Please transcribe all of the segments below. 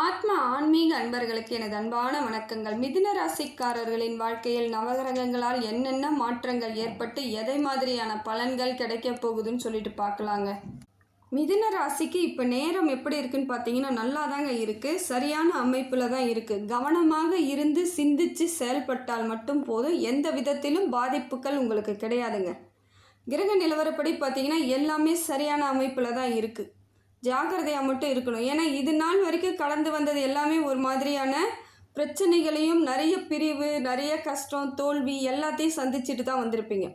ஆத்ம ஆன்மீக அன்பர்களுக்கு எனது அன்பான வணக்கங்கள். மிதுன ராசிக்காரர்களின் வாழ்க்கையில் நவகிரகங்களால் என்னென்ன மாற்றங்கள் ஏற்பட்டு எதை மாதிரியான பலன்கள் கிடைக்க போகுதுன்னு சொல்லிட்டு பார்க்கலாங்க. மிதுன ராசிக்கு இப்போ நேரம் எப்படி இருக்குன்னு பார்த்தீங்கன்னா நல்லா தாங்க இருக்குது சரியான அமைப்பில் தான் இருக்குது கவனமாக இருந்து சிந்திச்சு செயல்பட்டால் மட்டும் போதும். எந்த விதத்திலும் பாதிப்புகள் உங்களுக்கு கிடையாதுங்க. கிரக நிலவரப்படி பார்த்தீங்கன்னா எல்லாமே சரியான அமைப்பில் தான் இருக்குது ஜாக்கிரதையாக மட்டும் இருக்கணும். ஏன்னா இது நாள் வரைக்கும் கடந்து வந்தது எல்லாமே ஒரு மாதிரியான பிரச்சனைகளையும் நிறைய பிரிவு நிறைய கஷ்டம் தோல்வி எல்லாத்தையும் சந்திச்சுட்டு தான் வந்திருப்பீங்க.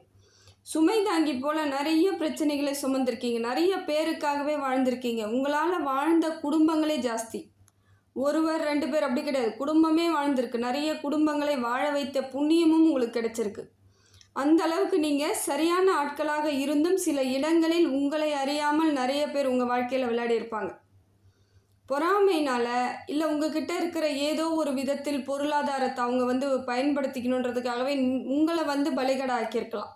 சுமை தாங்கி போல் நிறைய பிரச்சனைகளை சுமந்திருக்கீங்க. நிறைய பேருக்காகவே வாழ்ந்திருக்கீங்க. உங்களால் வாழ்ந்த குடும்பங்களே ஜாஸ்தி. ஒருவர் ரெண்டு பேர் அப்படி கிடையாது. குடும்பமே வாழ்ந்திருக்கு. நிறைய குடும்பங்களை வாழ வைத்த புண்ணியமும் உங்களுக்கு கிடைச்சிருக்கு. அந்த அளவுக்கு நீங்கள் சரியான ஆட்களாக இருந்தும் சில இடங்களில் உங்களை அறியாமல் நிறைய பேர் உங்கள் வாழ்க்கையில் விளையாடி இருப்பாங்க. பொறாமைனால் இல்லை உங்ககிட்ட இருக்கிற ஏதோ ஒரு விதத்தில் பொருளாதாரத்தை அவங்க வந்து பயன்படுத்திக்கணுன்றதுக்காகவே உங்களை வந்து பலிகடாக்கியிருக்கலாம்.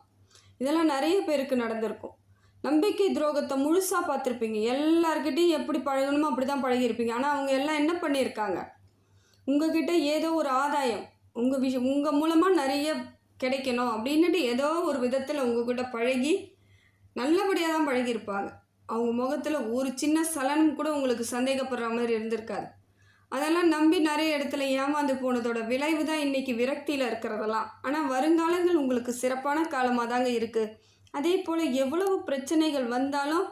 இதெல்லாம் நிறைய பேருக்கு நடந்திருக்கும். நம்பிக்கை துரோகத்தை முழுசாக பார்த்துருப்பீங்க. எல்லாருக்கிட்டையும் எப்படி பழகணுமோ அப்படி தான் பழகியிருப்பீங்க. ஆனால் அவங்க எல்லாம் என்ன பண்ணியிருக்காங்க? உங்ககிட்ட ஏதோ ஒரு ஆதாயம் உங்கள் விஷயம் உங்கள் மூலமாக நிறைய கிடைக்கணும் அப்படின்னுட்டு ஏதோ ஒரு விதத்தில் உங்ககிட்ட பழகி நல்லபடியாக தான் பழகியிருப்பாங்க. அவங்க முகத்தில் ஒரு சின்ன சலனம் கூட உங்களுக்கு சந்தேகப்படுற மாதிரி இருந்திருக்காது. அதெல்லாம் நம்பி நிறைய இடத்துல ஏமாந்து போனதோட விளைவு தான் இன்றைக்கி விரக்தியில் இருக்கிறதெல்லாம். ஆனால் வருங்காலங்கள் உங்களுக்கு சிறப்பான காலமாக தாங்க இருக்குது அதே போல் எவ்வளவு பிரச்சனைகள் வந்தாலும்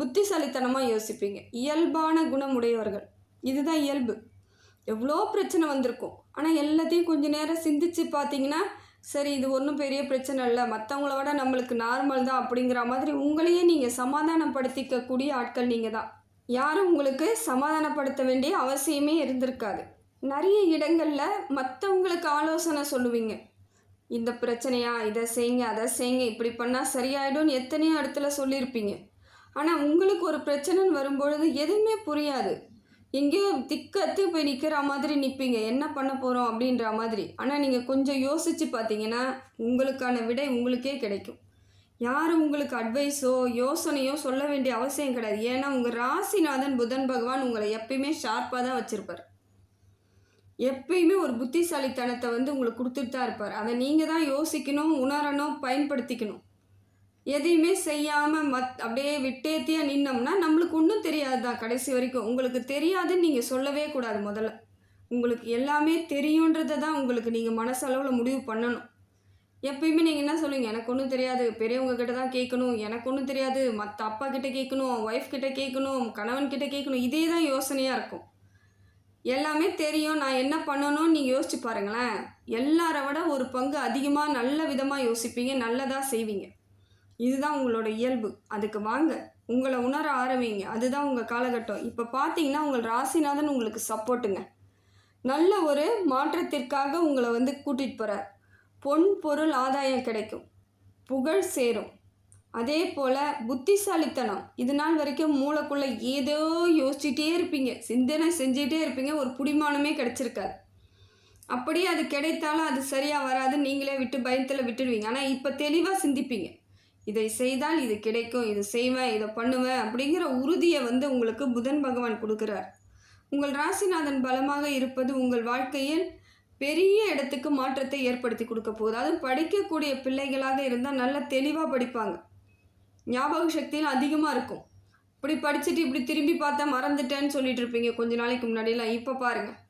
புத்திசாலித்தனமாக யோசிப்பீங்க. இயல்பான குணமுடையவர்கள். இதுதான் இயல்பு. எவ்வளோ பிரச்சனை வந்திருக்கும். ஆனால் எல்லாத்தையும் கொஞ்ச நேரம் சிந்திச்சு பார்த்தீங்கன்னா சரி இது ஒன்றும் பெரிய பிரச்சனை இல்லை. மற்றவங்கள விட நம்மளுக்கு நார்மல் தான் அப்படிங்கிற மாதிரி உங்களையே நீங்கள் சமாதானப்படுத்திக்கக்கூடிய ஆட்கள் நீங்கள் தான். யாரும் உங்களுக்கு சமாதானப்படுத்த வேண்டிய அவசியமே இருந்திருக்காது. நிறைய இடங்களில் மற்றவங்களுக்கு ஆலோசனை சொல்லுவீங்க. இந்த பிரச்சனையா இதை செய்யுங்க அதை செய்யுங்க இப்படி பண்ணால் சரியாயிடும்னு எத்தனையோ இடத்துல சொல்லியிருப்பீங்க. ஆனால் உங்களுக்கு ஒரு பிரச்சனைன்னு வரும்பொழுது எதுவுமே புரியாது. எங்கேயோ திக்கத்து போய் நிற்கிற மாதிரி நிற்பீங்க என்ன பண்ண போகிறோம் அப்படின்ற மாதிரி. ஆனால் நீங்கள் கொஞ்சம் யோசித்து பார்த்தீங்கன்னா உங்களுக்கான விடை உங்களுக்கே கிடைக்கும். யாரும் உங்களுக்கு அட்வைஸோ யோசனையோ சொல்ல வேண்டிய அவசியம் கிடையாது. ஏன்னா உங்கள் ராசிநாதன் புதன் பகவான் உங்களை எப்பயுமே ஷார்ப்பாக தான் வச்சுருப்பார். எப்பயுமே ஒரு புத்திசாலித்தனத்தை வந்து உங்களுக்கு கொடுத்துட்டு தான் இருப்பார். அதை நீங்கள் தான் யோசிக்கணும் உணரணும் பயன்படுத்திக்கணும். எதையுமே செய்யாமல் மத் அப்படியே விட்டேத்தியாக நின்னோம்னா நம்மளுக்கு ஒன்றும் தெரியாது தான் கடைசி வரைக்கும். உங்களுக்கு தெரியாதுன்னு நீங்கள் சொல்லவே கூடாது முதல்ல. உங்களுக்கு எல்லாமே தெரியுன்றதை தான் உங்களுக்கு நீங்கள் மனசளவில் முடிவு பண்ணணும். எப்பயுமே நீங்கள் என்ன சொல்லுவீங்க? எனக்கு ஒன்றும் தெரியாது. பெரியவங்க கிட்ட தான் கேட்கணும். எனக்கு ஒன்றும் தெரியாது. மற்ற அப்பா கிட்ட கேட்கணும் ஒய்ஃப் கிட்ட கேட்கணும் கணவன் கிட்ட கேட்கணும். இதே தான் யோசனையாக இருக்கும். எல்லாமே தெரியும். நான் என்ன பண்ணணும்னு நீங்கள் யோசிச்சு பாருங்களேன். எல்லாரை விட ஒரு பங்கு அதிகமாக நல்ல விதமாக யோசிப்பீங்க. நல்லதாக செய்வீங்க. இதுதான் உங்களோட இயல்பு. அதுக்கு வாங்க. உங்களை உணர ஆரம்பிங்க. அதுதான் உங்கள் காலகட்டம். இப்போ பார்த்தீங்கன்னா உங்கள் ராசிநாதன் உங்களுக்கு சப்போர்ட்டுங்க. நல்ல ஒரு மாற்றத்திற்காக உங்களை வந்து கூட்டிகிட்டு போகிறார் பொன் பொருள் ஆதாயம் கிடைக்கும். புகழ் சேரும். அதே போல் புத்திசாலித்தனம். இது நாள் வரைக்கும் மூளைக்குள்ளே ஏதோ யோசிச்சுட்டே இருப்பீங்க. சிந்தனை செஞ்சுட்டே இருப்பீங்க. ஒரு புடிமானமே கிடச்சிருக்காது. அப்படியே அது கிடைத்தாலும் அது சரியாக வராது நீங்களே விட்டு பயத்தில் விட்டுடுவீங்க ஆனால் இப்போ தெளிவாக சிந்திப்பீங்க. இதை செய்தால் இது கிடைக்கும் இது செய்வேன் இதை பண்ணுவேன் அப்படிங்கிற உறுதியை வந்து உங்களுக்கு புதன் பகவான் கொடுக்குறார். உங்கள் ராசிநாதன் பலமாக இருப்பது உங்கள் வாழ்க்கையில் பெரிய இடத்துக்கு மாற்றத்தை ஏற்படுத்தி கொடுக்க போகுது. அதுவும் படிக்கக்கூடிய பிள்ளைகளாக இருந்தால் நல்ல தெளிவாக படிப்பாங்க. ஞாபக சக்தியில் அதிகமாக இருக்கும். இப்படி படிச்சுட்டு இப்படி திரும்பி பார்த்தா மறந்துட்டேன்னு சொல்லிட்டு இருப்பீங்க. கொஞ்ச நாளைக்கு முன்னாடியெல்லாம். இப்போ பாருங்கள்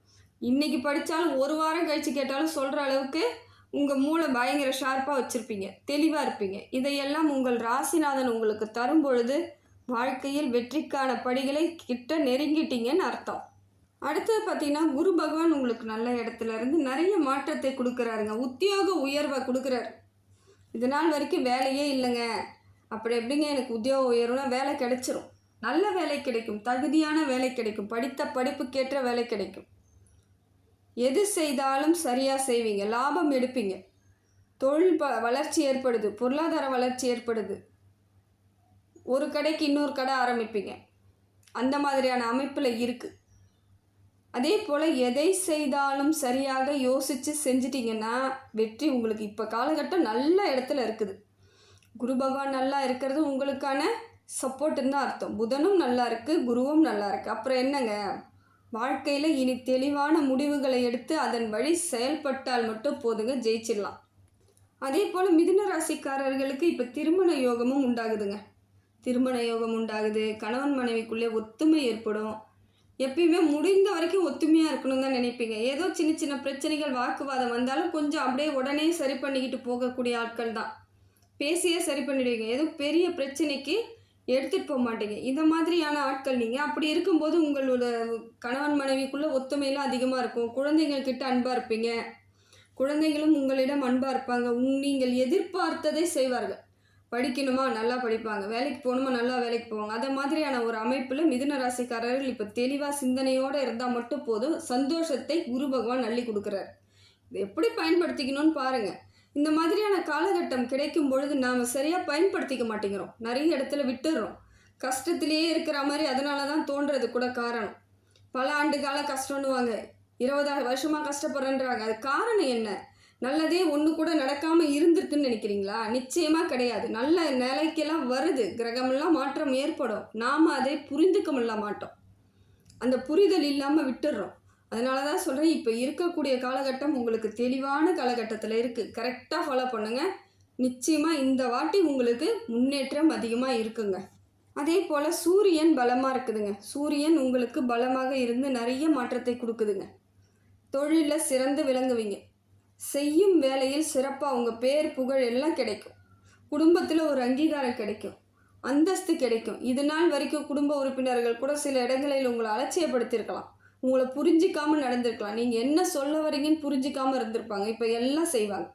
இன்றைக்கி படித்தாலும் ஒரு வாரம் கழித்து கேட்டாலும் சொல்கிற அளவுக்கு உங்கள் மூளை பயங்கர ஷார்ப்பாக வச்சுருப்பீங்க. தெளிவாக இருப்பீங்க. இதையெல்லாம் உங்கள் ராசிநாதன் உங்களுக்கு தரும் பொழுது வாழ்க்கையில் வெற்றிக்கான படிகளை கிட்ட நெருங்கிட்டீங்கன்னு அர்த்தம். அடுத்தது பார்த்தீங்கன்னா குரு பகவான் உங்களுக்கு நல்ல இடத்துல இருந்து நிறைய மாற்றத்தை கொடுக்குறாருங்க. உத்தியோக உயர்வை கொடுக்குறாரு. இது நாள் வரைக்கும் வேலையே இல்லைங்க. அப்படி எப்படிங்க எனக்கு உத்தியோக உயர்வுனா வேலை கிடைச்சிரும். நல்ல வேலை கிடைக்கும். தகுதியான வேலை கிடைக்கும். படித்த படிப்புக்கேற்ற வேலை கிடைக்கும். எது செய்தாலும் சரியாக செய்வீங்க. லாபம் எடுப்பீங்க. தொழில் ப வளர்ச்சி ஏற்படுது. பொருளாதார வளர்ச்சி ஏற்படுது. ஒரு கடைக்கு இன்னொரு கடை ஆரம்பிப்பீங்க. அந்த மாதிரியான அமைப்பில் இருக்குது அதே போல் எதை செய்தாலும் சரியாக யோசித்து செஞ்சிட்டிங்கன்னா வெற்றி உங்களுக்கு இப்போ காலகட்டம் நல்ல இடத்துல இருக்குது. குரு பகவான் நல்லா இருக்கிறது உங்களுக்கான சப்போர்ட்டுன்னு தான் அர்த்தம். புதனும் நல்லா இருக்குது குருவும் நல்லா இருக்குது அப்புறம் என்னங்க? வாழ்க்கையில் இனி தெளிவான முடிவுகளை எடுத்து அதன் வழி செயல்பட்டால் மட்டும் போதுங்க ஜெயிச்சிடலாம். அதே போல் மிதுன ராசிக்காரர்களுக்கு இப்போ திருமண யோகமும் உண்டாகுதுங்க. திருமண யோகம் உண்டாகுது கணவன் மனைவிக்குள்ளே ஒத்துமை ஏற்படும். எப்பயுமே முடிந்த வரைக்கும் ஒத்துமையாக இருக்கணும் தான் நினைப்பீங்க. ஏதோ சின்ன சின்ன பிரச்சனைகள் வாக்குவாதம் வந்தாலும் கொஞ்சம் அப்படியே உடனே சரி பண்ணிக்கிட்டு போகக்கூடிய ஆட்கள் தான். பேசியே சரி பண்ணிடுவீங்க. ஏதோ பெரிய பிரச்சனைக்கு எடுத்துகிட்டு போக மாட்டீங்க. இந்த மாதிரியான ஆட்கள் நீங்கள் அப்படி இருக்கும்போது உங்களோட கணவன் மனைவிக்குள்ளே ஒத்துமையெல்லாம் அதிகமாக இருக்கும். குழந்தைங்கக்கிட்ட அன்பாக இருப்பீங்க. குழந்தைகளும் உங்களிடம் அன்பாக இருப்பாங்க. உங் நீங்கள் எதிர்பார்த்ததை செய்வார்கள். படிக்கணுமா? நல்லா படிப்பாங்க. வேலைக்கு போகணுமா? நல்லா வேலைக்கு போவாங்க. அதை மாதிரியான ஒரு அமைப்பில் மிதுன ராசிக்காரர்கள் இப்போ தெளிவாக சிந்தனையோடு இருந்தால் மட்டும் போதும். சந்தோஷத்தை குரு பகவான் அள்ளி கொடுக்குறாரு. இதை எப்படி பயன்படுத்திக்கணும்னு பாருங்கள் இந்த மாதிரியான காலகட்டம் கிடைக்கும் பொழுது நாம் சரியாக பயன்படுத்திக்க மாட்டேங்கிறோம். நிறைய இடத்துல விட்டுடுறோம் கஷ்டத்திலேயே இருக்கிற மாதிரி அதனால தான் தோன்றது கூட காரணம். பல ஆண்டு கால கஷ்டம்னுவாங்க. இருபதாயிரம் வருஷமாக கஷ்டப்படுறேன்றாங்க. அது காரணம் என்ன? நல்லதே ஒன்று கூட நடக்காமல் இருந்திருக்குன்னு நினைக்கிறீங்களா? நிச்சயமாக கிடையாது. நல்ல நிலைக்கெல்லாம் வருது. கிரகமெல்லாம் மாற்றம் ஏற்படும். நாம் அதை புரிந்துக்க முடியல மாட்டோம். அந்த புரிதல் இல்லாமல் விட்டுடுறோம் அதனால தான் சொல்கிறேன் இப்போ இருக்கக்கூடிய காலகட்டம் உங்களுக்கு தெளிவான காலகட்டத்தில் இருக்குது கரெக்டாக ஃபாலோ பண்ணுங்கள் நிச்சயமாக இந்த வாட்டி உங்களுக்கு முன்னேற்றம் அதிகமாக இருக்குங்க. அதே போல் சூரியன் பலமாக இருக்குதுங்க. சூரியன் உங்களுக்கு பலமாக இருந்து நிறைய மாற்றத்தை கொடுக்குதுங்க. தொழிலில் சிறந்து விளங்குவீங்க. செய்யும் வேலையில் சிறப்பாக உங்கள் பேர் புகழ் எல்லாம் கிடைக்கும். குடும்பத்தில் ஒரு அங்கீகாரம் கிடைக்கும். அந்தஸ்து கிடைக்கும். இது நாள் வரைக்கும் குடும்ப உறுப்பினர்கள் கூட சில இடங்களில் உங்களை அலட்சியப்படுத்தியிருக்கலாம். உங்களை புரிஞ்சிக்காமல் நடந்திருக்கலாம். நீங்கள் என்ன சொல்ல வரீங்கன்னு புரிஞ்சிக்காமல் இருந்திருப்பாங்க. இப்போ எல்லாம் செய்வாங்க.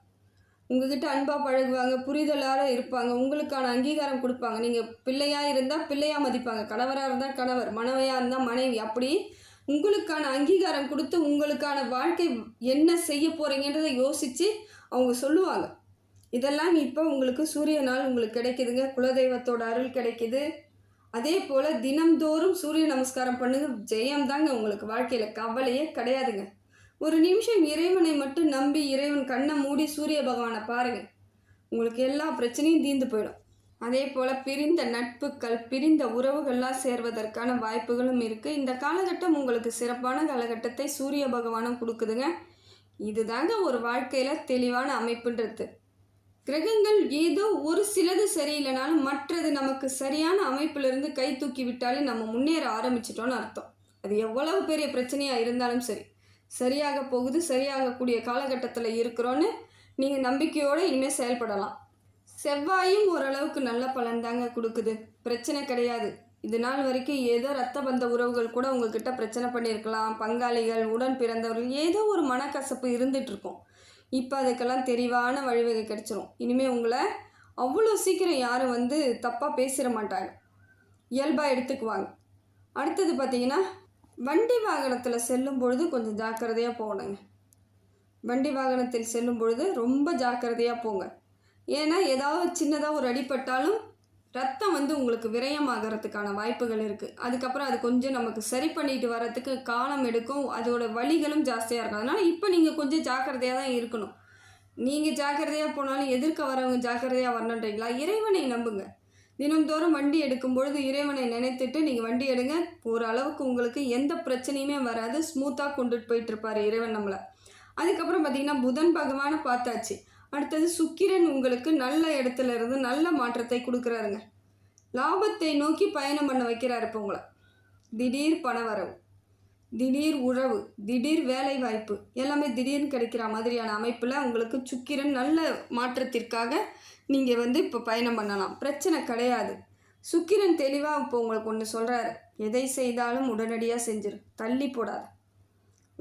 உங்ககிட்ட அன்பாக பழகுவாங்க புரிதலாக இருப்பாங்க உங்களுக்கான அங்கீகாரம் கொடுப்பாங்க. நீங்கள் பிள்ளையாக இருந்தால் பிள்ளையாக மதிப்பாங்க. கணவராக இருந்தால் கணவர் மனைவியாக இருந்தால் மனைவி. அப்படி உங்களுக்கான அங்கீகாரம் கொடுத்து உங்களுக்கான வாழ்க்கை என்ன செய்ய போகிறீங்கன்றதை யோசித்து அவங்க சொல்லுவாங்க. இதெல்லாம் இப்போ உங்களுக்கு சூரிய நாள் உங்களுக்கு கிடைக்குதுங்க. குலதெய்வத்தோட அருள் கிடைக்குது. அதே போல் தினம்தோறும் சூரிய நமஸ்காரம் பண்ணுங்க. ஜெயம் தாங்க உங்களுக்கு வாழ்க்கையில் கவலையே கிடையாதுங்க. ஒரு நிமிஷம் இறைவனை மட்டும் நம்பி இறைவன் கண்ணை மூடி சூரிய பகவானை பாருங்கள் உங்களுக்கு எல்லா பிரச்சனையும் தீர்ந்து போயிடும். அதே போல் பிரிந்த நட்புகள் பிரிந்த உறவுகள்லாம் சேர்வதற்கான வாய்ப்புகளும் இருக்குது இந்த காலகட்டம் உங்களுக்கு சிறப்பான காலகட்டத்தை சூரிய பகவானும் கொடுக்குதுங்க. இதுதாங்க ஒரு வாழ்க்கையில் தெளிவான அமைப்புன்றது. கிரகங்கள் ஏதோ ஒரு சிலது சரியில்லைனாலும் மற்றது நமக்கு சரியான அமைப்பிலிருந்து கை தூக்கி விட்டாலே நம்ம முன்னேற ஆரம்பிச்சிட்டோன்னு அர்த்தம். அது எவ்வளவு பெரிய பிரச்சனையாக இருந்தாலும் சரி. சரியாக போகுது சரியாகக்கூடிய காலகட்டத்தில் இருக்கிறோன்னு நீங்கள் நம்பிக்கையோடு இனிமேல் செயல்படலாம். செவ்வாயும் ஓரளவுக்கு நல்ல பலன் தாங்க கொடுக்குது. பிரச்சனை கிடையாது. இது நாள் வரைக்கும் ஏதோ ரத்த பந்த உறவுகள் கூட உங்ககிட்ட பிரச்சனை பண்ணியிருக்கலாம். பங்காளிகள் உடன் பிறந்தவர்கள் ஏதோ ஒரு மனக்கசப்பு இருந்துட்டு இருக்கும். இப்போ அதுக்கெல்லாம் தெளிவான வழிவகை கிடச்சிரும். இனிமேல் உங்களை அவ்வளோ சீக்கிரம் யாரும் வந்து தப்பாக பேசிட மாட்டாங்க. இயல்பாக எடுத்துக்குவாங்க. அடுத்தது பார்த்தீங்கன்னா வண்டி வாகனத்தில் செல்லும் பொழுது கொஞ்சம் ஜாக்கிரதையாக போகணுங்க. வண்டி வாகனத்தில் செல்லும் பொழுது ரொம்ப ஜாக்கிரதையாக போங்க. ஏன்னா ஏதாவது சின்னதாக ஒரு அடிப்பட்டாலும் ரத்தம் வந்து உங்களுக்கு விரயமாகறதுக்கான வாய்ப்புகள் இருக்குது அதுக்கப்புறம் அது கொஞ்சம் நமக்கு சரி பண்ணிட்டு வரத்துக்கு காலம் எடுக்கும். அதோட வலிகளும் ஜாஸ்தியாக இருக்கும். அதனால் இப்போ நீங்கள் கொஞ்சம் ஜாக்கிரதையாக தான் இருக்கணும். நீங்கள் ஜாக்கிரதையாக போனாலும் எதிர்க்க வரவங்க ஜாக்கிரதையாக வரணுன்றீங்களா? இறைவனை நம்புங்க. தினம்தோறும் வண்டி எடுக்கும் பொழுது இறைவனை நினைத்துட்டு நீங்கள் வண்டி எடுங்க. ஓரளவுக்கு உங்களுக்கு எந்த பிரச்சனையுமே வராது. ஸ்மூத்தாக கொண்டுட்டு போயிட்டு இருப்பார் இறைவன் நம்மளை. அதுக்கப்புறம் பார்த்தீங்கன்னா புதன் பகவானை பார்த்தாச்சு. அடுத்தது சுக்கிரன் உங்களுக்கு நல்ல இடத்துல இருந்து நல்ல மாற்றத்தை கொடுக்குறாருங்க. லாபத்தை நோக்கி பயணம் பண்ண வைக்கிறாரு இப்போ உங்களை. திடீர் பணவரவு திடீர் உறவு திடீர் வேலை வாய்ப்பு எல்லாமே திடீர்னு கிடைக்கிற மாதிரியான அமைப்பில் உங்களுக்கு சுக்கிரன் நல்ல மாற்றத்திற்காக நீங்கள் வந்து இப்போ பயணம் பண்ணலாம். பிரச்சனை கிடையாது. சுக்கிரன் தெளிவாக இப்போ உங்களுக்கு ஒன்று சொல்கிறாரு எதை செய்தாலும் உடனடியாக செஞ்சிரு. தள்ளி போடாது.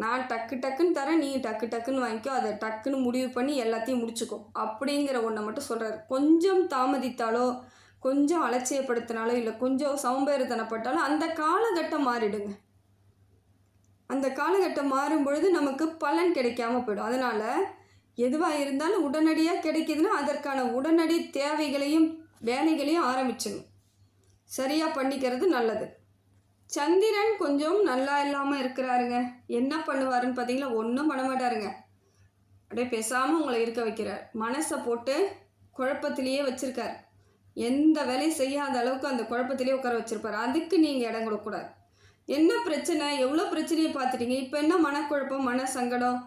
நான் டக்கு டக்குன்னு தரேன் நீ டக்கு டக்குன்னு வாங்கிக்கோ அதை டக்குன்னு முடிவு பண்ணி எல்லாத்தையும் முடிச்சுக்கோ. அப்படிங்கிற ஒன்றை மட்டும் சொல்கிறாரு கொஞ்சம் தாமதித்தாலோ கொஞ்சம் அலட்சியப்படுத்தினாலோ இல்லை கொஞ்சம் சோம்பேறித்தனப்பட்டாலும் அந்த காலகட்டம் மாறிடுங்க. அந்த காலகட்டம் மாறும் பொழுது நமக்கு பலன் கிடைக்காம போயிடும். அதனால் எதுவாக இருந்தாலும் உடனடியாக கிடைக்கிதுன்னா அதற்கான உடனடி தேவைகளையும் வேலைகளையும் ஆரம்பிச்சிடணும் சரியாக பண்ணிக்கிறது நல்லது. சந்திரன் கொஞ்சம் நல்லா இல்லாமல் இருக்கிறாருங்க. என்ன பண்ணுவாருன்னு பார்த்தீங்களா ஒன்றும் பண்ண மாட்டாருங்க. அப்படியே பேசாமல் உங்களை இருக்க வைக்கிறார். மனசை போட்டு குழப்பத்திலேயே வச்சுருக்கார். எந்த வேலையும் செய்யாத அளவுக்கு அந்த குழப்பத்திலேயே உட்கார வச்சுருப்பார். அதுக்கு நீங்கள் இடம் கொடுக்கக்கூடாது. என்ன பிரச்சனை? எவ்வளோ பிரச்சனையை பார்த்துட்டீங்க? இப்போ என்ன மனக்குழப்பம் மன சங்கடம்?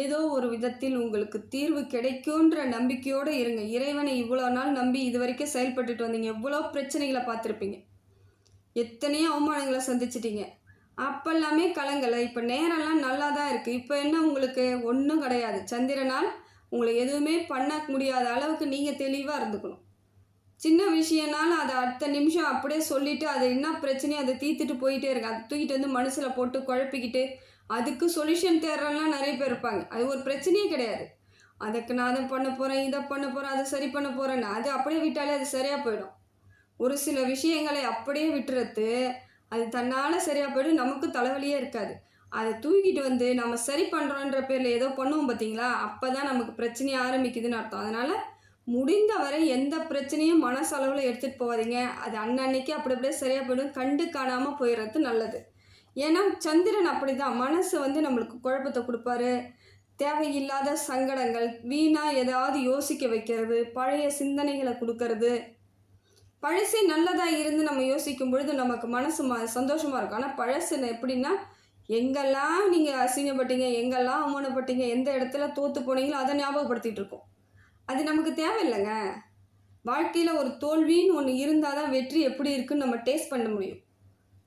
ஏதோ ஒரு விதத்தில் உங்களுக்கு தீர்வு கிடைக்குன்ற நம்பிக்கையோடு இருங்க. இறைவனை இவ்வளோ நாள் நம்பி இது வரைக்கும் செயல்பட்டுட்டு வந்தீங்க. எவ்வளோ பிரச்சனைகளை பார்த்துருப்பீங்க. எத்தனையோ அவமானங்களை சந்திச்சிட்டீங்க. அப்பெல்லாமே கலங்கலை. இப்போ நேரம்லாம் நல்லா தான் இருக்குது இப்போ என்ன உங்களுக்கு? ஒன்றும் கிடையாது. சந்திரனால் உங்களை எதுவுமே பண்ண முடியாத அளவுக்கு நீங்கள் தெளிவாக இருந்துக்கணும். சின்ன விஷயம்னாலும் அதை அடுத்த நிமிஷம் அப்படியே சொல்லிவிட்டு அது என்ன பிரச்சனையோ அதை தீர்த்துட்டு போயிட்டே இருக்கு அதை தூக்கிட்டு வந்து மனசில் போட்டு குழப்பிக்கிட்டு அதுக்கு சொல்யூஷன் தேடுறலாம் நிறைய பேர் இருப்பாங்க. அது ஒரு பிரச்சனையே கிடையாது. அதுக்கு நான் அதை பண்ண போகிறேன் இதை பண்ண போகிறேன் அதை சரி பண்ண போகிறேன்னு அது அப்படியே விட்டாலே அது சரியாக போயிடும். ஒரு சில விஷயங்களை அப்படியே விட்டுறது அது தன்னால் சரியாக போயிடும் நமக்கு தலைவலியே இருக்காது. அதை தூக்கிட்டு வந்து நம்ம சரி பண்ணுறோன்ற பேரில் ஏதோ பண்ணுவோம் பார்த்தீங்களா அப்போ தான் நமக்கு பிரச்சனையே ஆரம்பிக்குதுன்னு அர்த்தம். அதனால் முடிந்த வரை எந்த பிரச்சனையும் மனசளவில் எடுத்துகிட்டு போகாதீங்க. அது அன்னன்னைக்கு அப்படி அப்படியே சரியாக போயிடும். கண்டு காணாமல் போயிடுறது நல்லது. ஏன்னா சந்திரன் அப்படி தான் மனசு வந்து நம்மளுக்கு குழப்பத்தை கொடுப்பாரு. தேவையில்லாத சங்கடங்கள் வீணாக ஏதாவது யோசிக்க வைக்கிறது பழைய சிந்தனைகளை கொடுக்கறது பழசே நல்லதாக இருந்து நம்ம யோசிக்கும் பொழுது நமக்கு மனசு ம சந்தோஷமாக இருக்கும். ஆனால் பழசு எப்படின்னா எங்கெல்லாம் நீங்கள் அசிங்கப்பட்டீங்க எங்கெல்லாம் அவமானப்பட்டீங்க எந்த இடத்துல தோற்று போனீங்களோ அதை ஞாபகப்படுத்திகிட்டு இருக்கோம். அது நமக்கு தேவையில்லைங்க. வாழ்க்கையில் ஒரு தோல்வின்னு ஒன்று இருந்தால் தான் வெற்றி எப்படி இருக்குன்னு நம்ம டேஸ்ட் பண்ண முடியும்.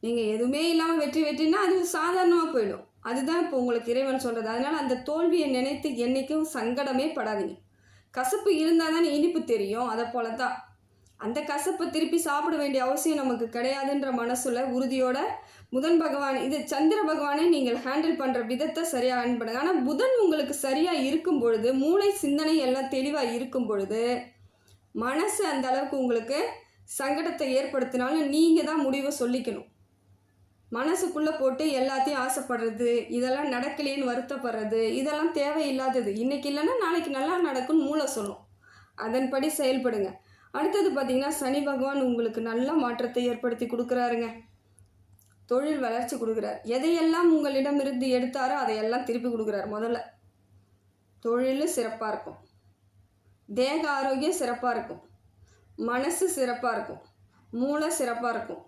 நீங்கள் எதுவுமே இல்லாமல் வெற்றி வெற்றினா அது சாதாரணமாக போயிடும். அதுதான் இப்போ உங்களுக்கு இறைவன் சொல்கிறது அதனால் அந்த தோல்வியை நினைத்து என்றைக்கும் சங்கடமே படாதீங்க. கசப்பு இருந்தால் தானே இனிப்பு தெரியும். அதை போல தான் அந்த கசப்பை திருப்பி சாப்பிட வேண்டிய அவசியம் நமக்கு கிடையாதுன்ற மனசுல உறுதியோட புதன் பகவான் இது சந்திர பகவானை நீங்கள் ஹேண்டில் பண்ணுற விதத்தை சரியாக ஹேண்டில் பண்ணுங்க ஆனால் புதன் உங்களுக்கு சரியாக இருக்கும் பொழுது மூளை சிந்தனை எல்லாம் தெளிவாக இருக்கும் பொழுது மனசு அந்த அளவுக்கு உங்களுக்கு சங்கடத்தை ஏற்படுத்தினாலும் நீங்கள் தான் முடிவை சொல்லிக்கணும். மனசுக்குள்ளே போட்டு எல்லாத்தையும் ஆசைப்படுறது இதெல்லாம் நடக்கலையேன்னு வருத்தப்படுறது இதெல்லாம் தேவையில்லாதது. இன்றைக்கி இல்லைன்னா நாளைக்கு நல்லா நடக்கும்னு மூளை சொல்லும். அதன்படி செயல்படுங்க. அடுத்தது பார்த்திங்கன்னா சனி பகவான் உங்களுக்கு நல்ல மாற்றத்தை ஏற்படுத்தி கொடுக்குறாருங்க. தொழில் வளர்ச்சி கொடுக்குறார். எதையெல்லாம் உங்களிடமிருந்து எடுத்தாரோ அதையெல்லாம் திருப்பி கொடுக்குறாரு முதல்ல. தொழில் சிறப்பாக இருக்கும். தேக ஆரோக்கியம் சிறப்பாக இருக்கும். மனசு சிறப்பாக இருக்கும். மூளை சிறப்பாக இருக்கும்.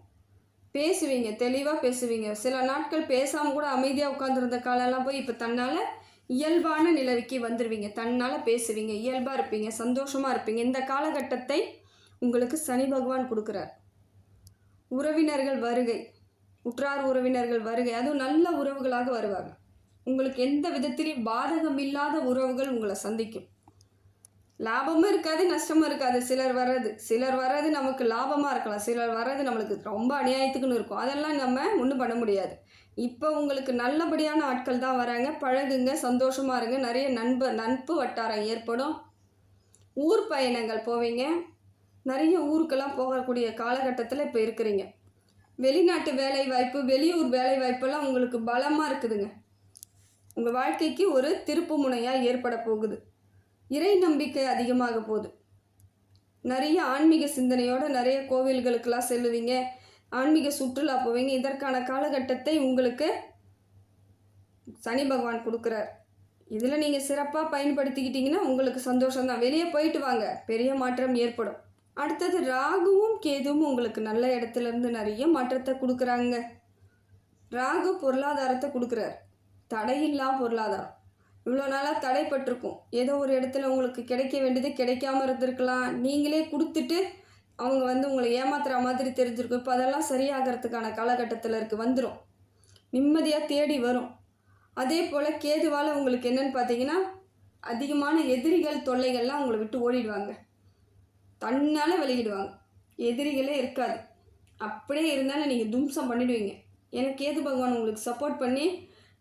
பேசுவீங்க தெளிவாக பேசுவீங்க. சில நாட்கள் பேசாமல் கூட அமைதியாக உட்காந்துருந்த காலம்லாம் போய் இப்போ தன்னால் இயல்பான நிலைக்கு வந்துடுவீங்க தன்னால் பேசுவீங்க இயல்பாக இருப்பீங்க சந்தோஷமாக இருப்பீங்க. இந்த காலகட்டத்தை உங்களுக்கு சனி பகவான் கொடுக்குறார். உறவினர்கள் வருகை. உற்றார் உறவினர்கள் வருகை. அதுவும் நல்ல உறவுகளாக வருவாங்க. உங்களுக்கு எந்த விதத்திலையும் பாதகம் இல்லாத உறவுகள் உங்களை சந்திக்கும். லாபமும் இருக்காது நஷ்டமும் இருக்காது. சிலர் வர்றது சிலர் வர்றது நமக்கு லாபமாக இருக்கலாம். சிலர் வர்றது நம்மளுக்கு ரொம்ப அநியாயத்துக்குன்னு இருக்கும். அதெல்லாம் நம்ம ஒன்றும் பண்ண முடியாது. இப்போ உங்களுக்கு நல்லபடியான ஆட்கள் தான் வராங்க. பழகுங்க சந்தோஷமாக இருங்க. நிறைய நண்ப நட்பு வட்டாரம் ஏற்படும். ஊர் பயணங்கள் போவீங்க. நிறைய ஊருக்கெல்லாம் போகக்கூடிய காலகட்டத்தில் இப்போ இருக்கிறீங்க. வெளிநாட்டு வேலை வாய்ப்பு வெளியூர் வேலை வாய்ப்பெல்லாம் உங்களுக்கு பலமாக இருக்குதுங்க. உங்கள் வாழ்க்கைக்கு ஒரு திருப்பு முனையாக ஏற்பட போகுது. இறை நம்பிக்கை அதிகமாக போகுது. நிறைய ஆன்மீக சிந்தனையோடு நிறைய கோவில்களுக்கெல்லாம் செல்லுவீங்க. ஆன்மீக சுற்றுலா போவீங்க. இதற்கான காலகட்டத்தை உங்களுக்கு சனி பகவான் கொடுக்குறார். இதில் நீங்கள் சிறப்பாக பயன்படுத்திக்கிட்டிங்கன்னா உங்களுக்கு சந்தோஷம்தான். வெளியே போயிட்டு வாங்க. பெரிய மாற்றம் ஏற்படும். அடுத்தது ராகுவும் கேதுவும் உங்களுக்கு நல்ல இடத்துலேருந்து நிறைய மாற்றத்தை கொடுக்குறாங்க. ராகு பொருளாதாரத்தை கொடுக்குறார். தடையில்லா பொருளாதாரம். இவ்வளோ நாளாக தடைப்பட்டிருக்கும். ஏதோ ஒரு இடத்துல உங்களுக்கு கிடைக்க வேண்டியது கிடைக்காம இருந்திருக்கலாம். நீங்களே கொடுத்துட்டு அவங்க வந்து உங்களை ஏமாத்துற மாதிரி தெரிஞ்சிருக்கும். இப்போ அதெல்லாம் சரியாகிறதுக்கான காலகட்டத்தில் இருக்குது வந்துடும் நிம்மதியாக தேடி வரும். அதே போல் கேதுவால் உங்களுக்கு என்னென்னு பார்த்தீங்கன்னா அதிகமான எதிரிகள் தொல்லைகள்லாம் உங்களை விட்டு ஓடிடுவாங்க. தன்னால் வெளியிடுவாங்க எதிரிகளே இருக்காது. அப்படியே இருந்தாலும் நீங்கள் தும்சம் பண்ணிடுவீங்க. எனக்கு ஏது பகவான் உங்களுக்கு சப்போர்ட் பண்ணி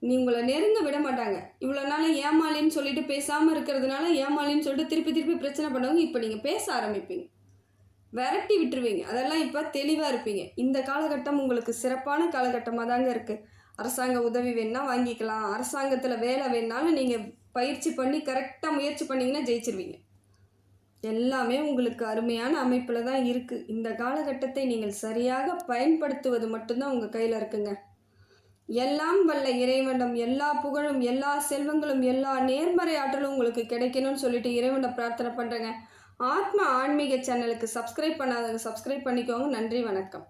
நீ உங்களை நெருங்க விட மாட்டாங்க. இவ்வளோ நாள் ஏமாளின்னு சொல்லிட்டு பேசாமல் இருக்கிறதுனால ஏமாளின்னு சொல்லிட்டு திருப்பி திருப்பி பிரச்சனை பண்ணுவாங்க இப்போ நீங்கள் பேச ஆரம்பிப்பீங்க. விரட்டி விட்டுருவீங்க. அதெல்லாம் இப்போ தெளிவாக இருப்பீங்க. இந்த காலகட்டம் உங்களுக்கு சிறப்பான காலகட்டமாக தாங்க இருக்குது அரசாங்க உதவி வேணால் வாங்கிக்கலாம். அரசாங்கத்தில் வேலை வேணாலும் நீங்கள் பயிற்சி பண்ணி கரெக்டாக முயற்சி பண்ணிங்கன்னா ஜெயிச்சிருவீங்க. எல்லாமே உங்களுக்கு அருமையான அமைப்பில் தான் இருக்குது இந்த காலகட்டத்தை நீங்கள் சரியாக பயன்படுத்துவது மட்டும்தான் உங்கள் கையில் இருக்குங்க. எல்லாம் வல்ல இறைவனிடம் எல்லா புகழும் எல்லா செல்வங்களும் எல்லா நேர்மறை ஆற்றலும் உங்களுக்கு கிடைக்கணும்னு சொல்லிட்டு இறைவனை பிரார்த்தனை பண்ணுறேங்க ஆத்மா ஆன்மீக சேனலுக்கு சப்ஸ்கிரைப் பண்ணாதவங்க சப்ஸ்கிரைப் பண்ணிக்கோங்க. நன்றி வணக்கம்.